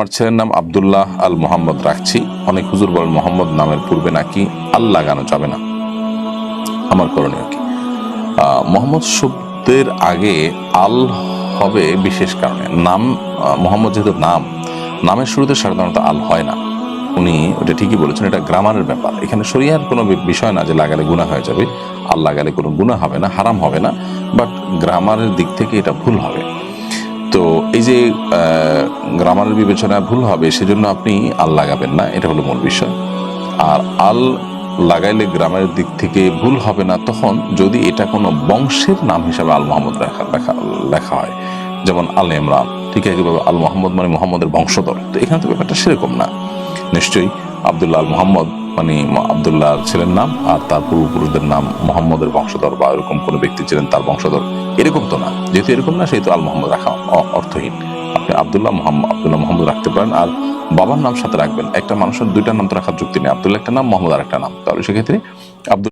আমার ছেলের নাম আবদুল্লাহ আল মোহাম্মদ রাখছি। অনেক হুজুর বলেন, মোহাম্মদ নামের পূর্বে নাকি আল লাগানো যাবে না? আমার করণীয় কি? মোহাম্মদ শব্দের আগে আল হবে বিশেষ কারণে। নাম মোহাম্মদ যেহেতু নাম, নামের শুরুতে সাধারণত আল হয় না। উনি ওটা ঠিকই বলেছেন, এটা গ্রামারের ব্যাপার। এখানে শরিয়ার কোনো বিষয় না যে লাগালে গুণা হয়ে যাবে। আর লাগালে কোনো গুণা হবে না, হারাম হবে না। বাট গ্রামারের দিক থেকে এটা ভুল হবে। তো এই যে গ্রামারের বিবেচনায় ভুল হবে, সেজন্য আপনি আল লাগাবেন না, এটা হলো মূল বিষয়। আর আল লাগাইলে গ্রামের দিক থেকে ভুল হবে না, তখন যদি এটা কোনো বংশের নাম হিসাবে আল মোহাম্মদ লেখা লেখা লেখা হয়, যেমন আল ইমরান, ঠিক একইভাবে আল মোহাম্মদ মানে মোহাম্মদের বংশধর। তো এখানে তো ব্যাপারটা সেরকম না। নিশ্চয়ই আবদুল্লাহ আল মোহাম্মদ মানে আবদুল্লাহ ছেলের নাম, আর তার পূর্বপুরুষদের নাম মোহাম্মদের বংশধর বা এরকম কোনো ব্যক্তি ছিলেন তার বংশধর এরকম তো না। যেহেতু এরকম না, সেহেতু আল মোহাম্মদ রাখা অর্থহীন। আপনি আবদুল্লাহ মোহাম্মদ আবদুল্লাহ মোহাম্মদ রাখতে পারেন, আর বাবার নাম সাথে রাখবেন। একটা মানুষের দুইটা নাম তো রাখার যুক্তি নেই। আবদুল্লাহ একটা নাম, মোহাম্মদ আর একটা নাম। তাহলে সেক্ষেত্রে আব্দুল